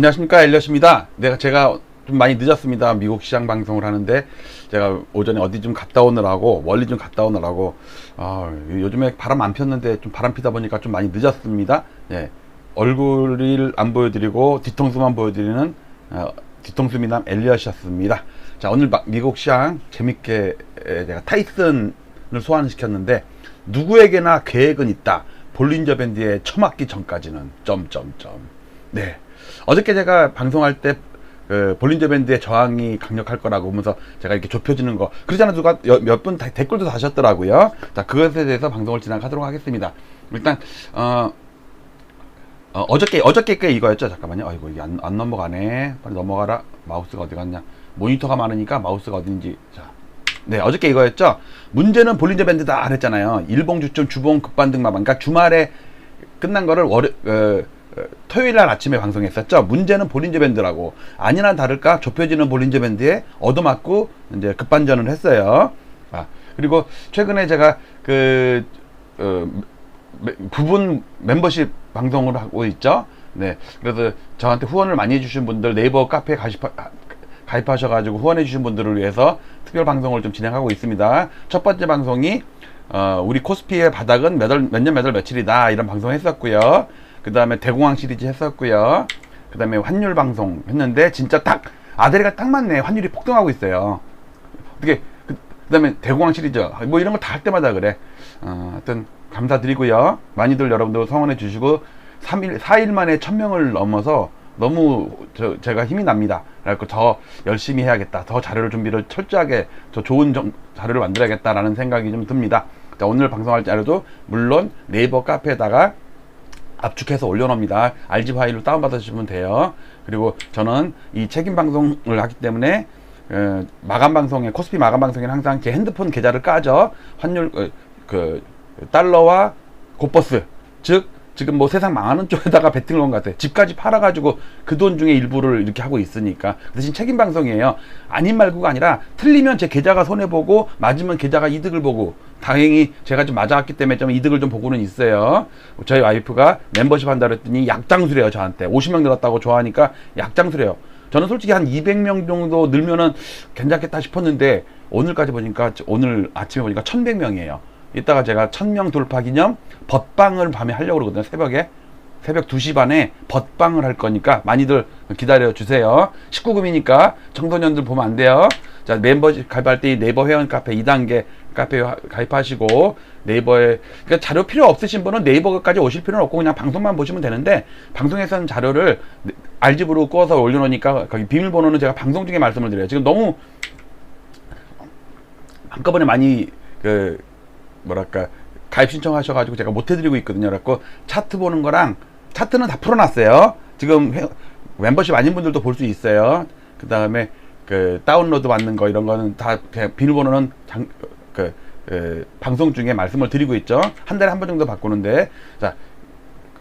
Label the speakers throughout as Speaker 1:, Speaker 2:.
Speaker 1: 안녕하십니까 엘리엇입니다. 내가 제가 좀 많이 늦었습니다. 미국 시장 방송을 하는데 제가 오전에 어디 좀 갔다 오느라고 멀리 좀 갔다 오느라고 아, 요즘에 바람 안 폈는데 좀 바람 피다 보니까 좀 많이 늦었습니다. 예. 얼굴을 안 보여드리고 뒤통수만 보여드리는 어, 뒤통수 미남 엘리엇이었습니다. 자 오늘 마- 미국 시장 재밌게 에, 제가 타이슨을 소환시켰는데 누구에게나 계획은 있다. 볼린저 밴드에 처맞기 전까지는 점점점. 네. 어저께 제가 방송할 때 그 볼린저 밴드의 저항이 강력할 거라고 보면서 제가 이렇게 좁혀지는 거 그러잖아 누가 몇 분 댓글도 다셨더라고요. 자 그것에 대해서 방송을 진행하도록 하겠습니다. 일단 어, 어 어저께 어저께 게 이거였죠. 잠깐만요. 아이고 이게 안, 안 넘어가네. 빨리 넘어가라. 마우스가 어디 갔냐? 모니터가 많으니까 마우스가 어딘지 자. 네, 어저께 이거였죠. 문제는 볼린저 밴드다 그랬잖아요. 일봉 주점 주봉 급반등만. 그러니까 주말에 끝난 거를 월요 어, 어, 토요일 날 아침에 방송했었죠. 문제는 볼린저 밴드라고. 아니나 다를까 좁혀지는 볼린저 밴드에 얻어맞고 이제 급반전을 했어요. 아, 그리고 최근에 제가 그 어, 매- 부분 멤버십 방송을 하고 있죠. 네. 그래서 저한테 후원을 많이 해주신 분들 네이버 카페에 가입하, 가입하셔가지고 후원해주신 분들을 위해서 특별 방송을 좀 진행하고 있습니다. 첫 번째 방송이 어, 우리 코스피의 바닥은 몇년 몇월 며칠이다 이런 방송 했었고요. 그 다음에 대공황 시리즈 했었고요. 그 다음에 환율 방송 했는데 진짜 딱 아데리가 딱 맞네. 환율이 폭등하고 있어요. 어떻게 그, 그다음에 대공황 시리즈 뭐 이런 거 다 할 때마다 그래. 어, 하여튼 감사드리고요. 많이들 여러분들 성원해 주시고 3일 4일 만에 1000명을 넘어서 너무 저, 제가 힘이 납니다. 그래서 더 열심히 해야겠다. 더 자료를 준비를 철저하게 더 좋은 정, 자료를 만들어야겠다라는 생각이 좀 듭니다. 자, 오늘 방송할 자료도 물론 네이버 카페에다가 압축해서 올려놓습니다. RG 파일로 다운받으시면 돼요. 그리고 저는 이 책임 방송을 하기 때문에 어, 마감 방송에 코스피 마감 방송에는 항상 제 핸드폰 계좌를 까죠. 환율 어, 그 달러와 고버스 즉 지금 뭐 세상 망하는 쪽에다가 베팅을 건 것 같아요. 집까지 팔아가지고 그 돈 중에 일부를 이렇게 하고 있으니까 그 대신 책임 방송이에요. 아닌 말고가 아니라 틀리면 제 계좌가 손해 보고 맞으면 계좌가 이득을 보고 다행히 제가 좀 맞아왔기 때문에 좀 이득을 좀 보고는 있어요. 저희 와이프가 멤버십 한다 그랬더니 약장수래요 저한테 50명 늘었다고 좋아하니까 약장수래요. 저는 솔직히 한 200명 정도 늘면은 괜찮겠다 싶었는데 오늘까지 보니까 오늘 아침에 보니까 1100명이에요. 이따가 제가 1000명 돌파 기념 벗방을 밤에 하려고 그러거든요. 새벽에. 새벽 2시 반에 벗방을 할 거니까 많이들 기다려 주세요. 19금이니까 청소년들 보면 안 돼요. 자, 멤버십 가입할 때 네이버 회원 카페 2단계 카페 가입하시고 네이버에 그러니까 자료 필요 없으신 분은 네이버까지 오실 필요는 없고 그냥 방송만 보시면 되는데 방송에서는 자료를 알집으로 구워서 올려놓으니까 거기 비밀번호는 제가 방송 중에 말씀을 드려요. 지금 너무 한꺼번에 많이 그 뭐랄까 가입 신청하셔가지고 제가 못 해드리고 있거든요. 그래갖고 차트 보는 거랑 차트는 다 풀어놨어요. 지금 회- 멤버십 아닌 분들도 볼 수 있어요. 그 다음에 그 다운로드 받는 거 이런 거는 다 그냥 비밀번호는 장, 그, 그 방송 중에 말씀을 드리고 있죠. 한 달에 한 번 정도 바꾸는데 자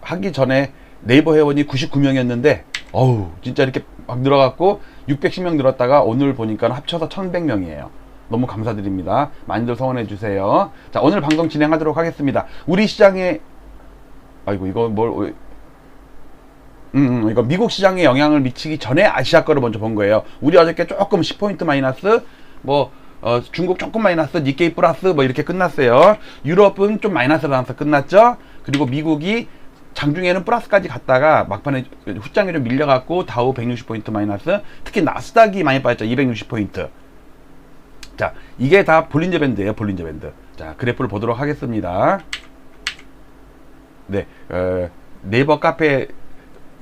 Speaker 1: 하기 전에 네이버 회원이 99명이었는데 어우 진짜 이렇게 막 늘어갖고 610명 늘었다가 오늘 보니까 합쳐서 1100명이에요. 너무 감사드립니다. 많이들 성원해 주세요. 자 오늘 방송 진행하도록 하겠습니다. 우리 시장에 아이고 이거 뭘 음, 음, 이거 미국 시장에 영향을 미치기 전에 아시아 거를 먼저 본 거예요. 우리 어저께 조금 10포인트 마이너스, 뭐, 어, 중국 조금 마이너스, 니케이 플러스, 뭐 이렇게 끝났어요. 유럽은 좀 마이너스 나서 끝났죠. 그리고 미국이 장중에는 플러스까지 갔다가 막판에 후장에 좀 밀려갖고 다우 160포인트 마이너스, 특히 나스닥이 많이 빠졌죠. 260포인트. 자, 이게 다 볼린저 밴드예요. 볼린저 밴드. 자, 그래프를 보도록 하겠습니다. 네, 어, 네이버 카페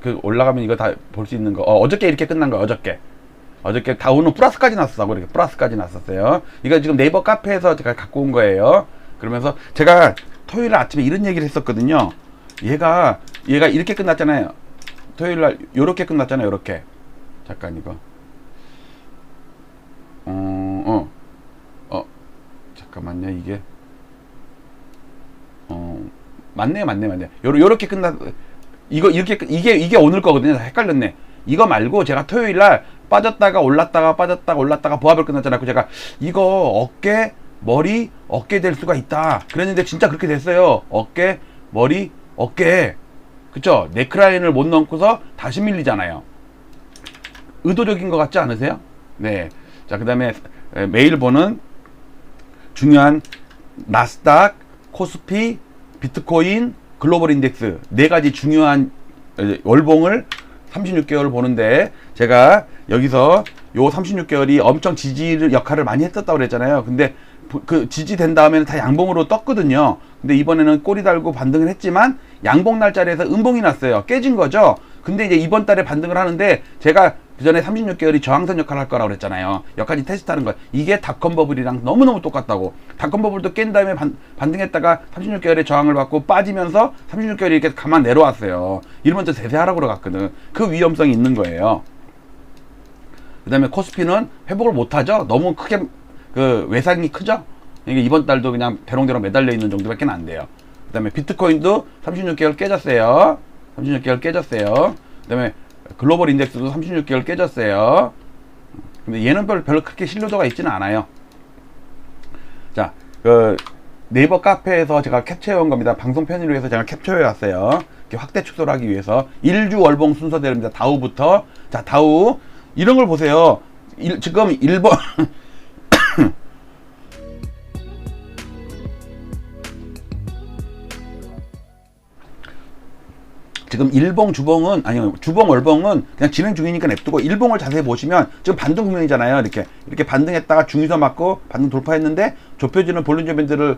Speaker 1: 그 올라가면 이거 다 볼 수 있는 거. 어, 저께 이렇게 끝난 거 어저께. 어저께 다운은 플러스까지 났었다고 이렇게 플러스까지 났었어요. 이거 지금 네이버 카페에서 제가 갖고 온 거예요. 그러면서 제가 토요일 아침에 이런 얘기를 했었거든요. 얘가 얘가 이렇게 끝났잖아요. 토요일 날 요렇게 끝났잖아요. 요렇게. 잠깐 이거. 맞네, 맞네, 맞네. 요러, 요렇게 끝났, 이거 이렇게 이게 이게 오늘 거거든요. 헷갈렸네. 이거 말고 제가 토요일 날 빠졌다가 올랐다가 빠졌다가 올랐다가 보합을 끝났잖아요. 제가 이거 어깨 머리 어깨 될 수가 있다. 그랬는데 진짜 그렇게 됐어요. 어깨 머리 어깨 그쵸? 네크라인을 못 넘고서 다시 밀리잖아요. 의도적인 것 같지 않으세요? 네. 자, 그 다음에 매일 보는 중요한 나스닥, 코스피, 비트코인, 글로벌 인덱스 네 가지 중요한 어, 월봉을 36개월 보는데 제가 여기서 요 36개월이 엄청 지지 역할을 많이 했었다고 그랬잖아요. 근데 부- 그 지지된 다음에는 다 양봉으로 떴거든요. 근데 이번에는 꼬리 달고 반등을 했지만 양봉 날짜리에서 음봉이 났어요. 깨진 거죠. 근데 이제 이번 달에 반등을 하는데 제가 그 전에 36개월이 저항선 역할을 할 거라고 그랬잖아요. 여기까지 테스트하는 거. 이게 닷컴 버블이랑 너무너무 똑같다고. 닷컴 버블도 깬 다음에 반, 반등했다가 36개월에 저항을 받고 빠지면서 36개월이 이렇게 가만 내려왔어요. 이러면 저 세세하라고 그러갔거든. 그 위험성이 있는 거예요. 그 다음에 코스피는 회복을 못하죠. 너무 크게 그 외상이 크죠. 이게 이번 달도 그냥 대롱대롱 매달려 있는 정도밖에 안 돼요. 그 다음에 비트코인도 36개월 깨졌어요. 36개월 깨졌어요. 그 다음에 글로벌 인덱스도 36개월 깨졌어요. 근데 얘는 별로, 별로 크게 신뢰도가 있지는 않아요. 자, 그 네이버 카페에서 제가 캡처해온 겁니다. 방송 편의로 해서 제가 캡처해 왔어요. 이렇게 확대 축소를 하기 위해서 일주 월봉 순서대로입니다. 다우부터 자 다우 이런 걸 보세요. 일- 지금 1번 지금 일봉 주봉은 아니 주봉 월봉은 그냥 진행 중이니까 냅두고 일봉을 자세히 보시면 지금 반등 국면이잖아요. 이렇게 이렇게 반등했다가 중위서 맞고 반등 돌파했는데 좁혀지는 볼린저 밴드를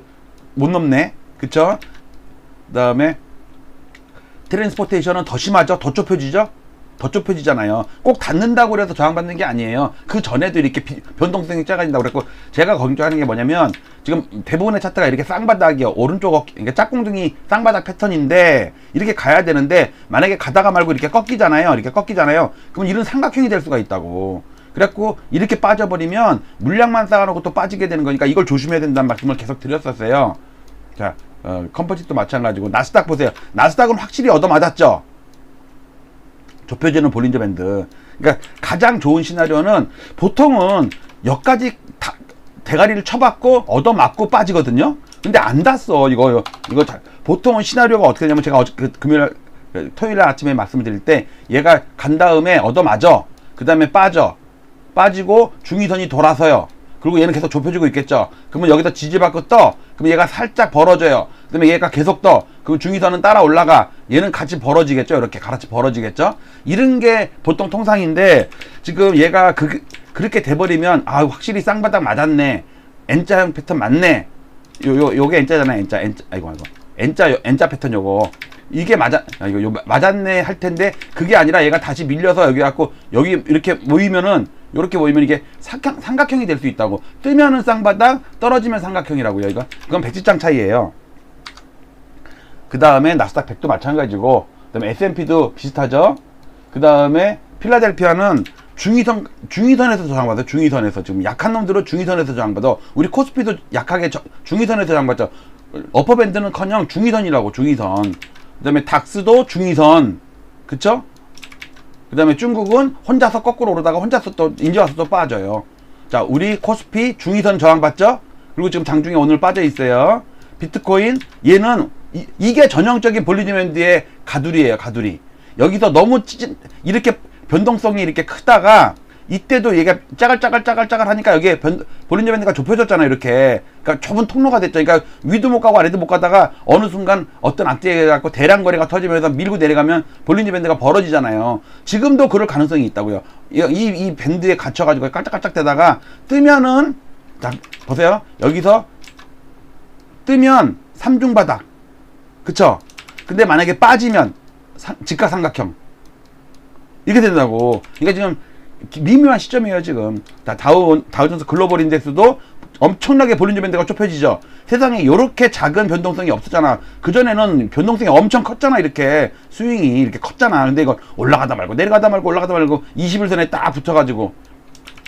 Speaker 1: 못 넘네. 그쵸? 그다음에 트랜스포테이션은 더 심하죠. 더 좁혀지죠. 더 좁혀지잖아요. 꼭 닿는다고 그래서 저항받는 게 아니에요. 그 전에도 이렇게 비- 변동성이 작아진다고 그랬고 제가 강조하는 게 뭐냐면 지금 대부분의 차트가 이렇게 쌍바닥이요. 오른쪽 어깨, 그러니까 짝꿍둥이 쌍바닥 패턴인데 이렇게 가야 되는데 만약에 가다가 말고 이렇게 꺾이잖아요. 이렇게 꺾이잖아요. 그럼 이런 삼각형이 될 수가 있다고. 그래갖고 이렇게 빠져버리면 물량만 쌓아놓고 또 빠지게 되는 거니까 이걸 조심해야 된다는 말씀을 계속 드렸었어요. 자, 어, 컴포짓도 마찬가지고 나스닥 보세요. 나스닥은 확실히 얻어맞았죠. 좁혀지는 볼린저 밴드. 그러니까 가장 좋은 시나리오는 보통은 여기까지 다- 대가리를 쳐받고 얻어맞고 빠지거든요. 근데 안 닿았어. 이거 이거 다- 보통은 시나리오가 어떻게 되냐면 제가 어제 그 금요일 그 토요일 날 아침에 말씀드릴 때 얘가 간 다음에 얻어맞어. 그 다음에 빠져. 빠지고 중위선이 돌아서요. 그리고 얘는 계속 좁혀지고 있겠죠. 그러면 여기서 지지받고 떠. 그럼 얘가 살짝 벌어져요. 그다음에 얘가 계속 떠. 그럼 중위선은 따라 올라가. 얘는 같이 벌어지겠죠. 이렇게 같이 벌어지겠죠. 이런 게 보통 통상인데 지금 얘가 그, 그렇게 돼버리면 아 확실히 쌍바닥 맞았네. N자형 패턴 맞네. 요, 요, 요게 N자잖아요. N자, N자, 아이고, 아이고. N자, N자 패턴 요거. 이게 맞아, 아, 이거 요, 맞았네 할 텐데, 그게 아니라 얘가 다시 밀려서 여기 갖고, 여기 이렇게 모이면은, 요렇게 모이면 이게 삼각, 삼각형이 될 수 있다고. 뜨면은 쌍바닥, 떨어지면 삼각형이라고요, 이거. 그건 백지장 차이예요. 그 다음에 나스닥 100도 마찬가지고, 그 다음에 S&P도 비슷하죠? 그 다음에 필라델피아는 중위선, 중위선에서 저항받아, 중위선에서. 지금 약한 놈들은 중위선에서 저항받아. 우리 코스피도 약하게 저, 중위선에서 저항받죠. 어퍼밴드는 커녕 중위선이라고, 중위선. 그 다음에 닥스도 중위선. 그쵸? 그 다음에 중국은 혼자서 거꾸로 오르다가 혼자서 또, 인제 와서 또 빠져요. 자, 우리 코스피 중위선 저항받죠? 그리고 지금 장중에 오늘 빠져 있어요. 비트코인, 얘는 이, 이게 전형적인 볼리지맨드의 가두리예요, 가두리. 여기서 너무 찌, 이렇게 변동성이 이렇게 크다가 이때도 얘가 짜갈짜갈짜갈짜갈 하니까 여기에 변, 볼린저 밴드가 좁혀졌잖아요, 이렇게. 그러니까 좁은 통로가 됐죠. 그러니까 위도 못 가고 아래도 못 가다가 어느 순간 어떤 악재가 갖고 대량 거래가 터지면서 밀고 내려가면 볼린저 밴드가 벌어지잖아요. 지금도 그럴 가능성이 있다고요. 이, 이, 이 밴드에 갇혀가지고 깔짝깔짝 대다가 뜨면은, 자, 보세요. 여기서 뜨면 삼중바닥. 그쵸? 근데 만약에 빠지면 사- 직각삼각형. 이렇게 된다고. 그러니까 지금 미묘한 시점이에요, 지금. 다 다우, 다우존스 글로벌 인덱스도 엄청나게 볼린저 밴드가 좁혀지죠. 세상에 이렇게 작은 변동성이 없었잖아. 그전에는 변동성이 엄청 컸잖아, 이렇게. 스윙이 이렇게 컸잖아. 근데 이거 올라가다 말고, 내려가다 말고, 올라가다 말고, 21선에 딱 붙어가지고.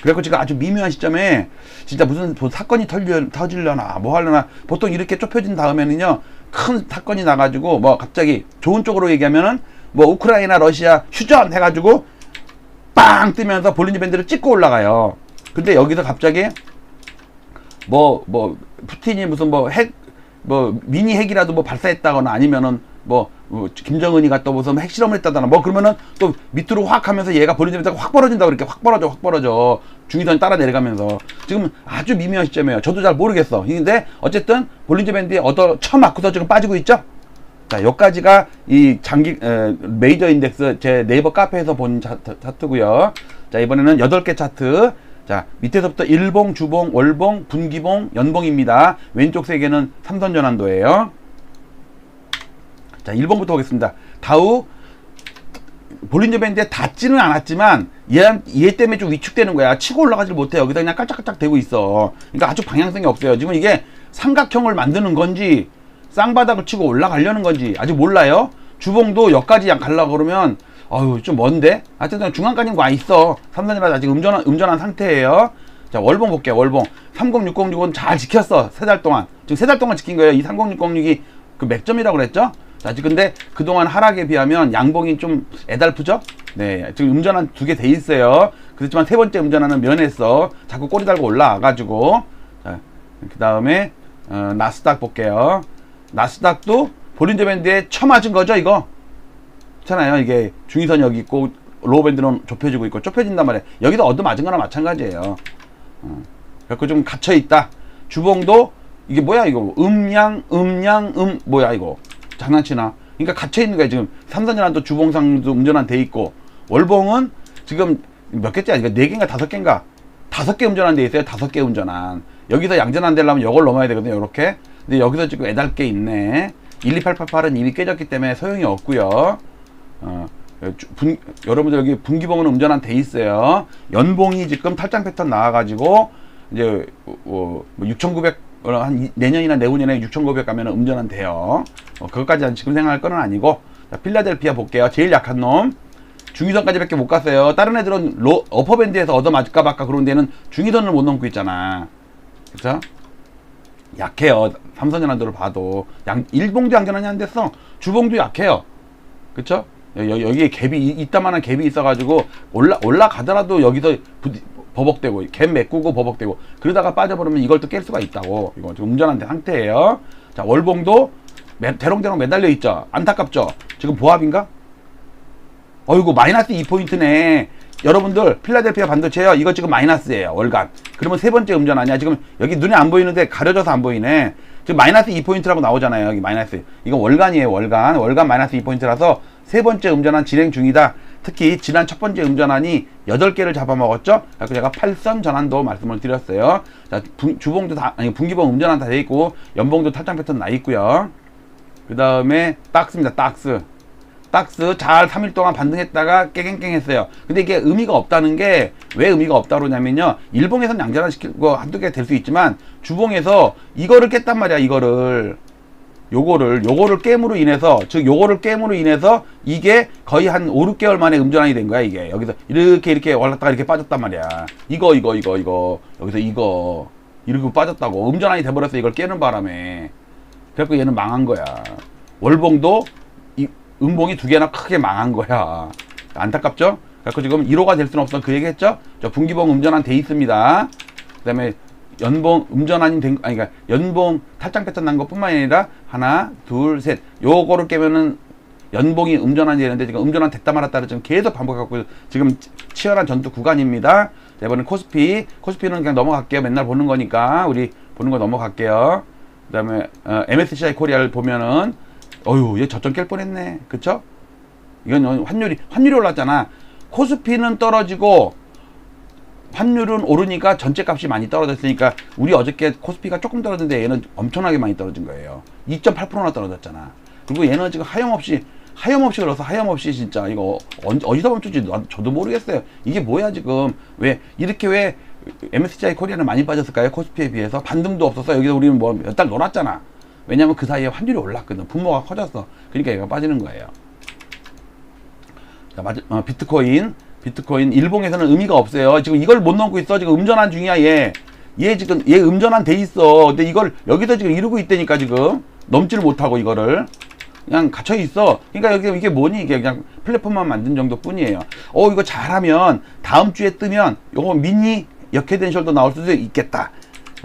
Speaker 1: 그래갖고 지금 아주 미묘한 시점에 진짜 무슨 뭐 사건이 털려, 터질려나 뭐 하려나 보통 이렇게 좁혀진 다음에는요 큰 사건이 나가지고 뭐 갑자기 좋은 쪽으로 얘기하면은 뭐 우크라이나 러시아 휴전 해가지고 빵 뜨면서 볼린저 밴드를 찍고 올라가요. 근데 여기서 갑자기 뭐 뭐 푸틴이 무슨 뭐 핵 뭐 미니 핵이라도 뭐 발사했다거나 아니면은 뭐, 뭐 김정은이가 또 무슨 핵실험을 했다거나 뭐 그러면은 또 밑으로 확 하면서 얘가 볼린저 밴드가 확 벌어진다 그렇게 확 벌어져 확 벌어져 중위선 따라 내려가면서 지금 아주 미묘한 시점이에요. 저도 잘 모르겠어. 근데 어쨌든 볼린저 밴드에 얻어 쳐맞고서 지금 빠지고 있죠. 자, 여기까지가 이 장기 에, 메이저 인덱스 제 네이버 카페에서 본 차트, 차트고요. 자, 이번에는 8개 차트. 자, 밑에서부터 일봉, 주봉, 월봉, 분기봉, 연봉입니다. 왼쪽 세 개는 삼선 전환도예요. 자, 1봉부터 보겠습니다. 다우 볼린저 밴드에 닿지는 않았지만 얘, 얘 때문에 좀 위축되는 거야. 치고 올라가질 못해. 여기다 그냥 깔짝깔짝 대고 있어. 그러니까 아주 방향성이 없어요. 지금 이게 삼각형을 만드는 건지 쌍바닥을 치고 올라가려는 건지 아직 몰라요. 주봉도 여기까지 가려고 그러면 어휴 좀 먼데? 하여튼 중간까지는 와 있어. 삼선이라 아직 음전한, 음전한 상태예요. 자 월봉 볼게요. 월봉 30606은 잘 지켰어. 세 달 동안. 지금 세 달 동안 지킨 거예요. 이 30606이 그 맥점이라고 그랬죠? 자, 지금 근데 그동안 하락에 비하면 양봉이 좀 애달프죠? 네, 지금 음전한 두 개 돼 있어요. 그렇지만 세 번째 음전한은 면했어. 자꾸 꼬리 달고 올라와가지고. 자, 그 다음에, 어, 나스닥 볼게요. 나스닥도 볼린저 밴드에 쳐맞은 거죠, 이거? 그렇잖아요. 이게 중위선 여기 있고, 로우 밴드는 좁혀지고 있고, 좁혀진단 말이에요. 여기도 얻어맞은 거나 마찬가지예요. 어. 그래서 좀 갇혀있다. 주봉도, 이게 뭐야, 이거? 음양, 음양, 음, 뭐야, 이거? 장난치나? 그러니까 갇혀 있는 거야 지금 삼선전환도 주봉상도 음전환 돼 있고 월봉은 지금 몇 개째야? 이거 네 개인가 다섯 개인가? 다섯 개 음전환 돼 있어요. 다섯 개 음전환. 여기서 양전환 되려면 이걸 넘어야 되거든요. 이렇게. 근데 여기서 지금 애달 게 있네. 12888은 이미 깨졌기 때문에 소용이 없고요. 어, 주- 분, 여러분들 여기 분기봉은 음전환 돼 있어요. 연봉이 지금 탈장 패턴 나와가지고 이제 어, 뭐 6,900, 어, 한 이- 내년이나 내후년에 6,900 가면 음전환 돼요. 어, 그것까지 지금 생각할 거는 아니고 자, 필라델피아 볼게요. 제일 약한 놈. 중위선까지밖에 못 갔어요. 다른 애들은 로, 어퍼밴드에서 얻어 맞을까 말까 그런 데는 중위선을 못 넘고 있잖아. 그쵸? 약해요. 삼선전환도를 봐도. 양, 일봉도 양전환이 안 됐어. 주봉도 약해요. 그쵸? 여, 여- 여기에 갭이, 이- 이따만한 갭이 있어가지고, 올라, 올라가더라도 여기서 부, 버벅대고, 갭 메꾸고 버벅대고, 그러다가 빠져버리면 이걸 또 깰 수가 있다고. 이거 지금 운전한 상태예요. 자, 월봉도 매, 대롱대롱 매달려 있죠. 안타깝죠? 지금 보합인가? 어이구, 마이너스 2포인트네. 여러분들, 필라델피아 반도체요. 이거 지금 마이너스예요. 월간. 그러면 세 번째 음전 아니야. 지금 여기 눈에 안 보이는데 가려져서 안 보이네. 지금 마이너스 2포인트라고 나오잖아요. 여기 마이너스. 이거 월간이에요. 월간. 월간 마이너스 2포인트라서 세 번째 음전환 진행 중이다. 특히 지난 첫 번째 음전환이 8개를 잡아먹었죠. 그래서 제가 8선 전환도 말씀을 드렸어요. 자, 분- 주봉도 다, 아니, 분기봉 음전환 다 돼 있고, 연봉도 탈장 패턴 나 있고요. 그 다음에 딱스입니다. 딱스. 딱스 잘 3일 동안 반등했다가 깨갱깽 했어요. 근데 이게 의미가 없다는 게 왜 의미가 없다고 그러냐면요. 일봉에서는 양전환 시키고 한두 개 될 수 있지만 주봉에서 이거를 깼단 말이야. 이거를. 요거를 요거를 깨므로 인해서 즉 요거를 깨므로 인해서 이게 거의 한 5, 6개월 만에 음전환이 된 거야 이게 여기서 이렇게 이렇게 올랐다가 이렇게 빠졌단 말이야 이거 이거 이거 이거 여기서 이거 이렇게 빠졌다고 음전환이 돼버렸어 이걸 깨는 바람에 그래갖고 얘는 망한 거야. 월봉도 이 음봉이 두 개나 크게 망한 거야. 안타깝죠? 그래갖고 지금 1호가 될 수는 없어. 그 얘기 했죠? 저 분기봉 음전환 돼 있습니다. 그 다음에 연봉 음전환이 된, 아니, 그러니까 연봉 탈장 패턴 난 것 뿐만 아니라 하나, 둘, 셋. 요거를 깨면은 연봉이 음전환이 되는데 지금 음전환 됐다 말았다를 지금 계속 반복하고 지금 치- 치열한 전투 구간입니다. 자, 이번엔 코스피. 코스피는 그냥 넘어갈게요. 맨날 보는 거니까. 우리 보는 거 넘어갈게요. 그 다음에 어, MSCI 코리아를 보면은 어휴 얘 저점 깰 뻔했네. 그쵸? 이건 환율이 환율이 올랐잖아. 코스피는 떨어지고 환율은 오르니까 전체 값이 많이 떨어졌으니까 우리 어저께 코스피가 조금 떨어졌는데 얘는 엄청나게 많이 떨어진 거예요. 2.8%나 떨어졌잖아. 그리고 얘는 지금 하염없이 하염없이 그래서 하염없이 진짜 이거 언- 어디서 멈추지 난- 저도 모르겠어요. 이게 뭐야 지금? 왜 이렇게 왜 MSCI 코리아는 많이 빠졌을까요? 코스피에 비해서? 반등도 없어서 여기서 우리는 뭐 몇 달 놀았잖아 왜냐면 그 사이에 환율이 올랐거든 분모가 커졌어 그러니까 얘가 빠지는 거예요 자, 맞, 어, 비트코인. 비트코인. 일봉에서는 의미가 없어요. 지금 이걸 못 넘고 있어. 지금 음전환 중이야, 얘. 얘 지금, 얘 음전환 돼 있어. 근데 이걸 여기서 지금 이루고 있다니까, 지금. 넘지를 못하고, 이거를. 그냥 갇혀 있어. 그러니까 여기 이게 뭐니 이게 그냥 플랫폼만 만든 정도뿐이에요. 어 이거 잘하면 다음 주에 뜨면 요거 미니 역회된 숄더 나올 수도 있겠다.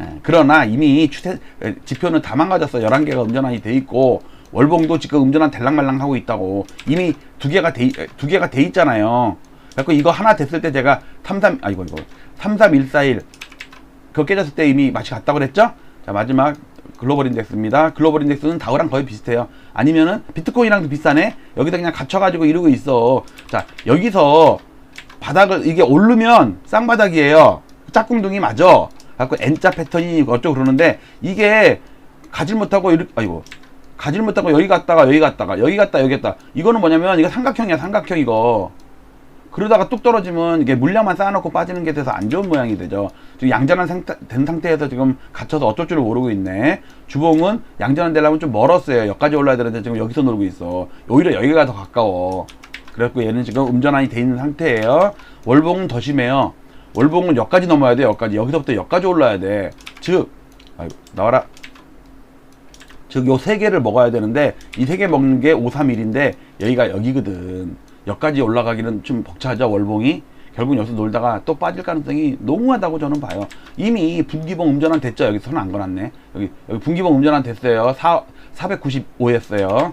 Speaker 1: 예, 그러나 이미 추세 에, 지표는 다 망가졌어. 11개가 음전환이 돼 있고 월봉도 지금 음전환 될랑말랑 하고 있다고. 이미 두 개가 돼, 있- 에, 두 개가 돼 있잖아요. 그래서 이거 하나 됐을 때 제가 33, 아, 이거, 이거. 33141. 그거 깨졌을 때 이미 맛이 갔다고 그랬죠? 자, 마지막 글로벌 인덱스입니다. 글로벌 인덱스는 다우랑 거의 비슷해요. 아니면은 비트코인이랑도 비싸네? 여기다 그냥 갇혀가지고 이러고 있어. 자, 여기서 바닥을, 이게 오르면 쌍바닥이에요. 짝꿍둥이 맞아. 갖고 N자 패턴이 어쩌고 그러는데 이게 가질 못하고 이렇게, 아이고. 가질 못하고 여기 갔다가 여기 갔다가 여기 갔다 여기 갔다. 이거는 뭐냐면 이거 삼각형이야, 삼각형 이거. 그러다가 뚝 떨어지면 이게 물량만 쌓아놓고 빠지는 게 돼서 안 좋은 모양이 되죠. 지금 양전환 상태, 된 상태에서 지금 갇혀서 어쩔 줄을 모르고 있네. 주봉은 양전환 되려면 좀 멀었어요. 여기까지 올라야 되는데 지금 여기서 놀고 있어. 오히려 여기가 더 가까워. 그래갖고 얘는 지금 음전환이 돼 있는 상태예요. 월봉은 더 심해요. 월봉은 여기까지 넘어야 돼. 여기까지. 여기서부터 여기까지 올라야 돼. 즉, 아이고, 나와라. 즉, 요 세 개를 먹어야 되는데, 이 세 개 먹는 게 531인데, 여기가 여기거든. 여기까지 올라가기는 좀 벅차죠, 월봉이. 결국 여기서 놀다가 또 빠질 가능성이 농후하다고 저는 봐요. 이미 분기봉 음전환 됐죠? 여기 손안 걸었네. 여기, 여기 분기봉 음전환 됐어요. 4, 495였어요.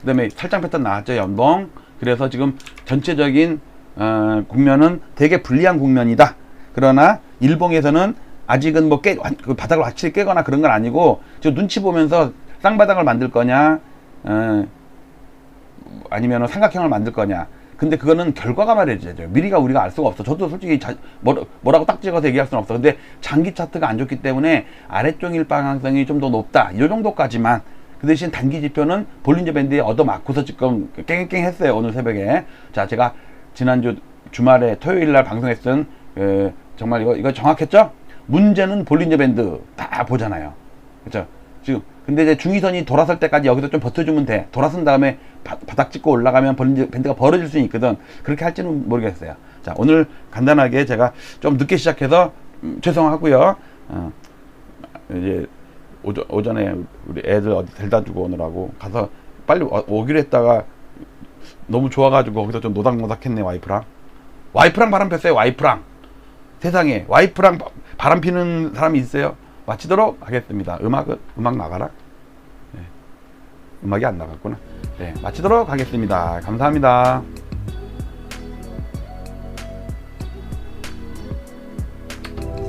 Speaker 1: 그 다음에 살짝 패턴 나왔죠, 연봉. 그래서 지금 전체적인, 어, 국면은 되게 불리한 국면이다. 그러나 일봉에서는 아직은 뭐 깨, 완- 그 바닥을 확실히 깨거나 그런 건 아니고, 지금 눈치 보면서 쌍바닥을 만들 거냐, 어, 아니면 삼각형을 만들 거냐. 근데 그거는 결과가 말해야죠. 미리가 우리가 알 수가 없어. 저도 솔직히 자, 뭐, 뭐라고 딱 찍어서 얘기할 수는 없어. 근데 장기 차트가 안 좋기 때문에 아래쪽 일 방향성이 좀 더 높다. 이 정도까지만. 그 대신 단기 지표는 볼린저 밴드에 얻어맞고서 지금 깽깽 했어요. 오늘 새벽에. 자, 제가 지난주 주말에 토요일 날 방송했던 에, 정말 이거 이거 정확했죠? 문제는 볼린저 밴드 다 보잖아요. 그렇죠? 지금 근데 이제 중위선이 돌아설 때까지 여기서 좀 버텨주면 돼. 돌아선 다음에 바, 닥 찍고 올라가면 볼린저 밴드가 벌어질 수 있거든. 그렇게 할지는 모르겠어요. 자 오늘 간단하게 제가 좀 늦게 시작해서 음, 죄송하고요. 어, 이제 오전, 오전에 우리 애들 어디 데려다 주고 오느라고 가서 빨리 와- 오기로 했다가 너무 좋아가지고 거기서 좀 노닥노닥했네 와이프랑. 와이프랑 바람 폈어요 와이프랑. 세상에 와이프랑 바- 바람 피는 사람이 있어요? 마치도록 하겠습니다. 음악은 음악 나가라? 네. 음악이 안 나갔구나. 네 마치도록 하겠습니다. 감사합니다